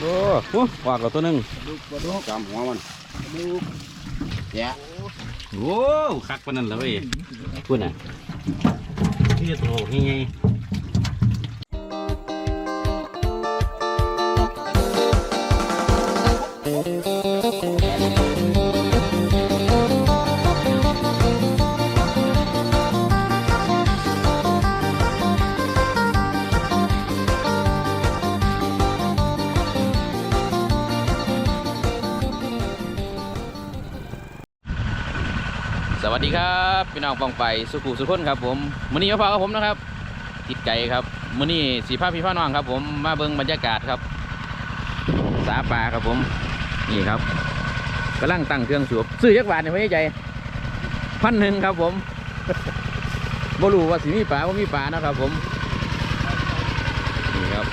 โอ้โหวากเราตัวหนึงดูปลาดุกจำหัวมันดูแยะโอ้คักปานนั้นแล้วเว้ยพูดน่ะที่โตยังไงส ครับพี่น้องปองไปสุขุสุขนครับผมมื้อนี้มาพากับผมนะครับ ติดไก่ครับมื้อนี้สีผ้าพี่พ่อน้องครับ ผมมาเบิ่งบรรยากาศครับ สาปลาครับผมนี่ครับกำลังตั้งเครื่องสูบซื้อยักบาทเนี่ยไม่ใจพันหนึ่งครับผมบรูว่าสิมีปลาว่ามีปลานะครับผมนี่ครับ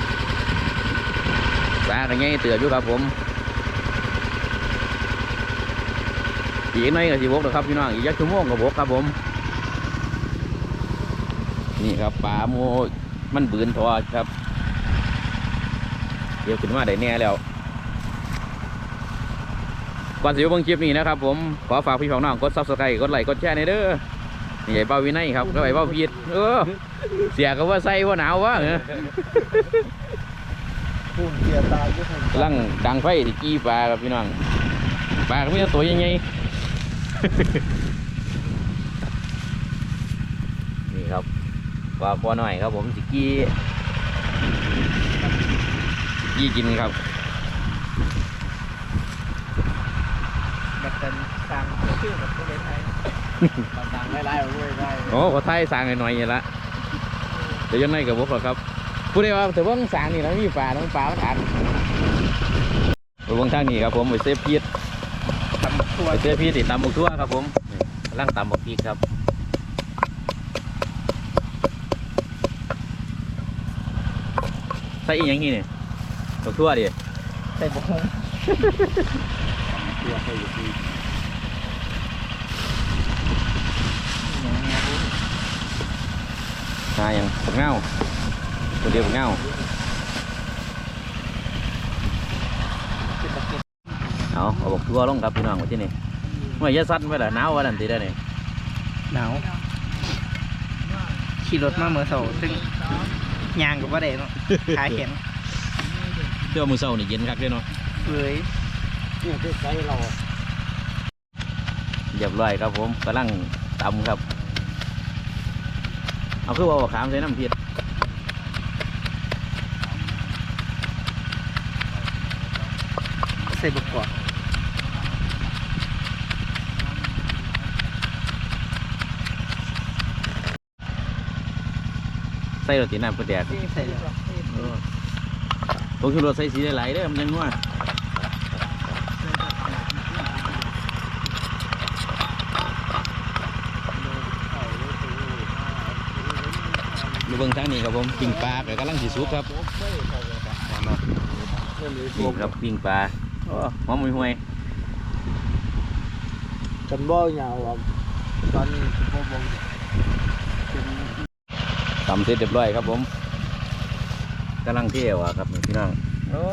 ปลากันไงเตือนอยู่ครับผม อีกน่อยก็สิบกแล้วครับพี่น้องอีกยักชั่วโมงก็บบกครับผม นี่ครับปลาโมมันบืนทอครับ เดี๋ยวขึ้นมาได้แน่แล้วก่อนสิวเบิ่งคลิปนี้นะครับผมขอฝากพี่น้องกดซับสไครต์กดไลค์กดแชร์ในเด้อนี่ไอ้เป้าวินัยครับก็ไอ้เป้าพีดเออเสียก็ว่าใส่ว่าหนาววะเออพุ่งเกียตายก็พุ่งกำลังดังไฟที่กี้ปลาครับพี่น้องปลาก็มีต่ตัวยังไง นี่ครับปลาปอหน่อยครับผมสิกี้สิกี้กินครับแบบเป็นสั่งชื่อแบบผู้เล่นไทยสั่งไล่ๆด้วยได้โอ้ขอไทยสร้างหน่อยๆนี่ละเดี๋ยวยังไงกับบกหรอกครับพูดได้ว่าแต่ว่าสร้างนี่นะมีปลาต้องปลามันอันไปเบางทางนี้ครับผมไปเซฟพีดทำ ตัวไปเซฟพีดติดตำบกทั่วครับผมนี่กำลังตำบกพีดครับใส่อีกอย่างนี้เนี่ยบกทั่วดิใส่บุกตัวใส่อยู่ที่หาอย่างบกเงาตัวเดียวบกเงา เอาเอาบกทั่วลงครับพี่น้องไว้ที่นี่ไม่อยาสั้นไปละหนาววันนั้นตีได้เนี่ยหนาวขี่รถมาเมื่อเสาร์ซึ่งยางกับว่าเด็เนาะขาแข็งเจ้ามือเศร้านี่เย็นคักเลยเนาะเอ้ยนี่คือไซเราเรียบร้อยครับผมกำลังตำครับ เอาคือว่าขามใส่น้ำเพียดใส่บุกกว่า ใส่รถตีน้ำกระแดดใส่เลยผมคือรถใส่สีหลายๆเด้อมันยังนัวดูเบิ่งทางนี้ครับผมปิ้งปลากับกำลังสีสุกครับนี่ครับปิ้งปลาโอ้หอมห่วยฉันบ่ยาวอะตอนนี้ฉันบ่บ่ๆตำเสร็จเรียบร้อยครับผมกำลังเที่ยวอะครับนี่พี่น้องโอ้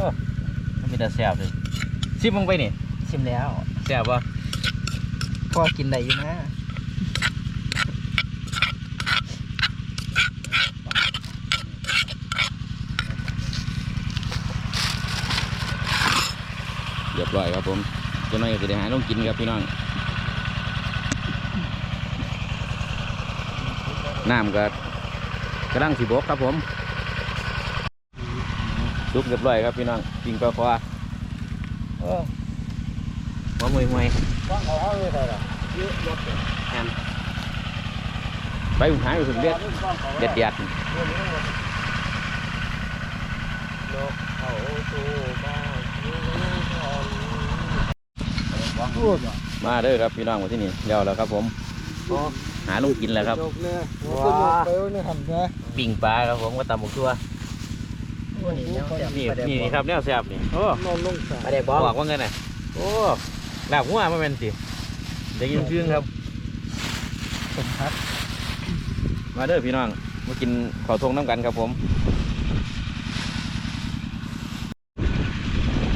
มันมีแต่แซ่บเลยชิมลงไปนี่ชิมแล้วแซ่บปะพอกินได้อยู่นะเรียบร้อยครับผมเจะน้อยก็จะได้หาต้องกินครับพี่น้องน้ำก็ กำลังสีบกครับผมสุกเรียบร้อยครับพี่น้องปิงปลาควาโอ้หัวมวยมวยว่างเอาเลยได้ล่ะเยอะรถไปหุ่นหายไปถึงเด็ดเด็ดเด็ดนกเขาสู่บ้านพูดมาเด้อครับพี่น้องมาที่นี่เดี๋ยวแล้วครับผม หาลุงกินแล้วครับนกเนี่ยว้าไปเนี่ยทำไงปิงปลาครับผมก็ตำหมกตัวนี่นี่นี่ครับแนวแซ่บนี่โอ้นอนลงสาปลาแดกบอกว่าไงน่ะโอ้ลาบหัวมาเป็นสิเด็กยินเครื่องครับมพัดมาเด้อพี่น้องมากินข้าวทงน้ำกันครับผม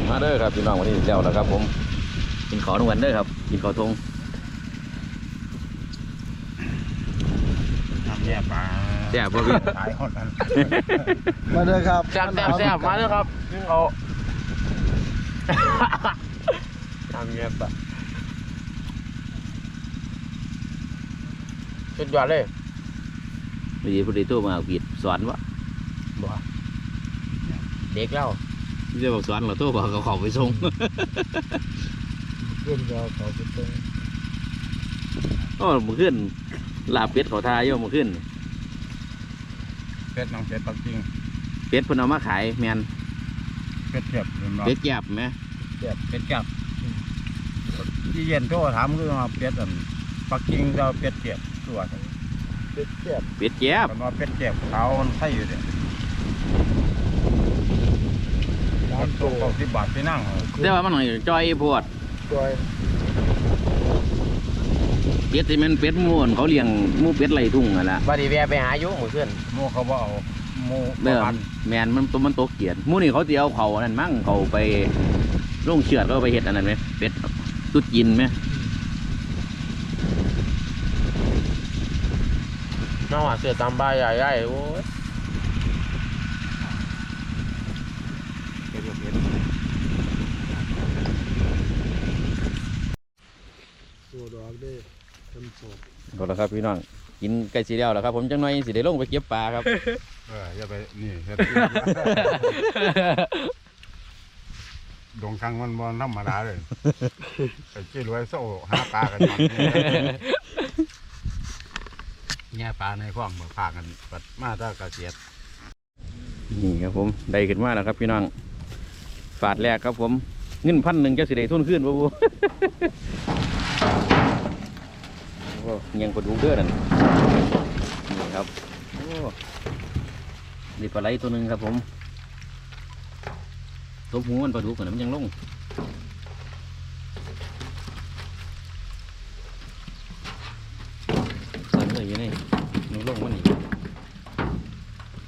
มาเด้อครับพี่น้องวันนี้เดี๋ยวแล้วครับผม กินขอทุกวันเด้อครับ กินขอทง ทำ แย่ปลาแซ่บบ่พี่ขายหมดนั้นมาเลยครับแซ่บแซ่บแซ่บมาเลยครับยิ่งเอาทำเงี้ยปะสุดยอดเลยมีผู้ใดโทรมาเอาผิดสอนวะเด็กแล้วไม่ใช่บอกสอนเราโทรบอกเขาเขาไปส่งเรื่องราวเขาเป็นต้นโอ้มาขึ้น ลาบเป็ดเขาทายโยมาขึ้นเป็ดน้องเป็ดปักกิ่งเป็ดเพิ่นเอามาขายแมนเป็ดเทียบเห็นบ่เป็ดแยบไหมเป็ดจับที่เย็นโทรถามคือว่าเป็ดอันปักกิ่งเราเป็ดเทียบตัวเป็ดแซ่บเป็ดแยบมันว่าเป็ดเทียบเขามันใส่อยู่เด้สามตัตัววเก้าสิบบาทที่นั่งแต่ว่ามันหน่อยจอยโพดจอย เป็ดที่มันเป็ดหมูนเขาเลี้ยงหมูเป็ดไรทุ่งอะละบาดีแวะไปหาอยู่หมู่เพื่อนโมเขาบ่เอามเด้อพันแมนมันตัวมันตกเกียดหมูนี่เขาเตียวเขาอันนั่นมั่งเขาไปลงเชือดเขาไปเห็ดอันนั้นไหมเป็ดตุดยินไหมน้องอะเสือตามบ้าใหญ่ๆโอ้ยเป็ดเทียบตัวดอกเด้ทำโศกเอาละครับพี่น้องกินไก่สีเดียวแล้วครับ ผมจังหน่อยสิได้ลงไปเก็บปลาครับเอออย่าไปนี่เฮ็ดดงคังมันบ่ธรรมดาเลยไปจี้รวยโซ่หาปลากันมันแง่ปลาในคลองบ่พากันปัดมาตากระเสียดนี่ครับผมได้ขึ้นมาแล้วครับ พี่น้องฝาดแรกครับผมเงินพันหนึ่งจะสิได้ทุนขึ้นบ่บู โอ้ยังกดดูเด้อนั่นนี่ครับโอ้นี่ปลาไหลตัวหนึ่งครับผมตัวหูมันปลาดุกกันมันยังลงสั่นเลยอยู่นี่มันลงมันนี่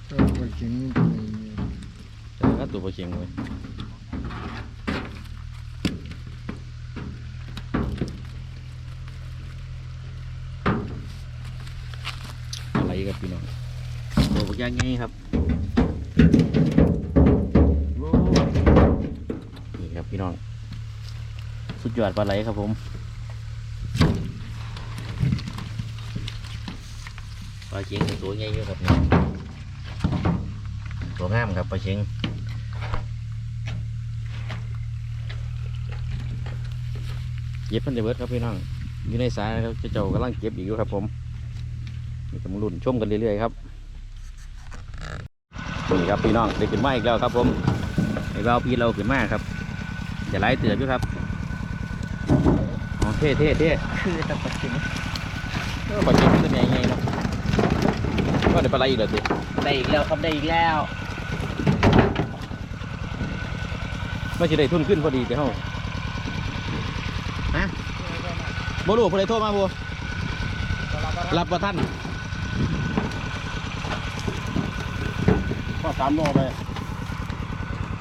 เออไปกินนี่ตัวนี้แต่ก็ตัวปลาเชียงเลย ตัวปลาย่างไงครับนี่ครับพี่น้อง สุดยอดปลาไหลครับผมปลาเชียงตัวใหญ่อยู่ครับพี่น้องตัวงามครับปลาเชียงเก็บมันจะเบิดครับพี่น้องอยู่ในสายนะครับเจ้ากำลังเก็บอีกอยู่ครับผมนี่กำลังรุ่นชมกันเรื่อยๆครับ นี่ครับพี่น้องได้ขึ้นมาอีกแล้วครับผมไอ้เบาพี่เราขึ้นมาครับจะไล่เตือนอยู่ครับอ๋อเท่เท่เท่คือตะปัดกินเออปลาเก็บมันจะใหญ่ไงเนาะก็ได้ปลาไหลอีกแล้วสิได้อีกแล้วครับได้อีกแล้วไม่ใช่ได้ทุนขึ้นพอดีเจ้าฮะบ่รู้ผู้ใดโทรมาบ่รับประท่าน สามโลไป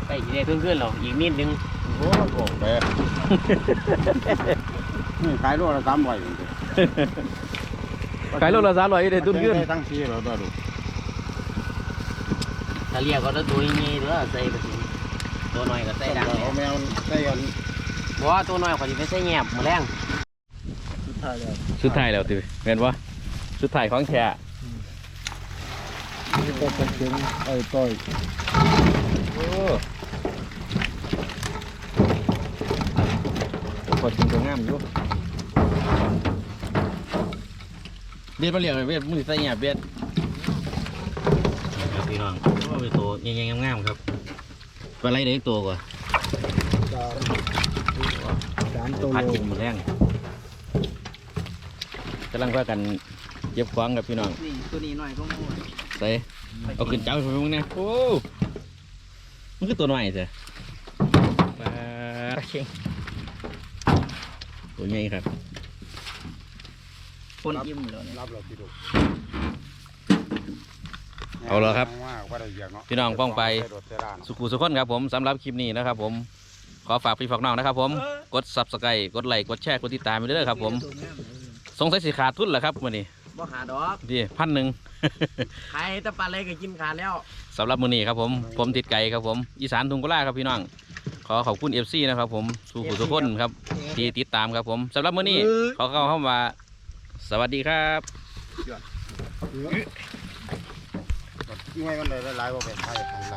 ไปอีกได้ขึ้นขึ้นๆหรออีกนิดนึงโอ้โหไป นี่ขายโลละสามร้อยขายโลละสามร้อยได้ทุนขึ้นได้ทั้งสี่แล้วด้วยลูกถ้าเรียกก็ตัวนี้หรือว่าใส่ไปสิตัวน้อยก็ใส่ดังเอาแมวใส่กันเพราะว่าตัวน้อยเขาจะไปใส่แงบมาแรงสุดท้ายแล้วสุดท้ายแล้วติเห็นปะสุดท้ายของแท้ นี่ก็เป็นเสียงไอ้ต้อยโอ้พอจริงตัวงามอยู่เบียดมาเรียกเลยเบียดมึงสิใส่เงียบเบียดครับพี่น้องโอ้เป็นตัวใหญ่ๆงามๆครับปลาไหลเด็กตัวกว่าสามสามตัวพัดโลกินหมดแรงกำลังว่ากันเย็บควางกับพี่น้อง นี่ตัวนี้น้อยก็มู ใส่เอาขึ้นเจ้าไปมึงเนี่ยโอ้มันคือตัวน้อยเสียปลาตัวใหญ่ครับคนอิ่มเลยรับเราพี่ลูกเอาละครับว่าว่าได้เยอะเนาะพี่น้องป้องไปใส่รถใส่ร้านสุขุสุขคนครับผมสำหรับคลิปนี้นะครับผมขอฝากพี่ฝากน้องนะครับผมกด subscribe กดไลค์กดแชร์กดติดตามไปเรื่อยๆครับผม สงสัยสิขาดทุนแหละครับวันนี้ บ่หาดอกที่พันหนึ่ง ขายแต่ปลาเล็กก็กินขาดแล้ว สำหรับมื้อนี้ครับผมผมติดไก่ครับผมอีสานทุงกุล่าครับพี่น้อง ขอขอบคุณ FC นะครับผมสู่ผู้ทุกคนครับที่ติดตามครับผมสำหรับมื้อนี้ขอเข้าเข้ามาสวัสดีครับ ยังไงมันเลยหลายๆว่าเป็นไทยทางไร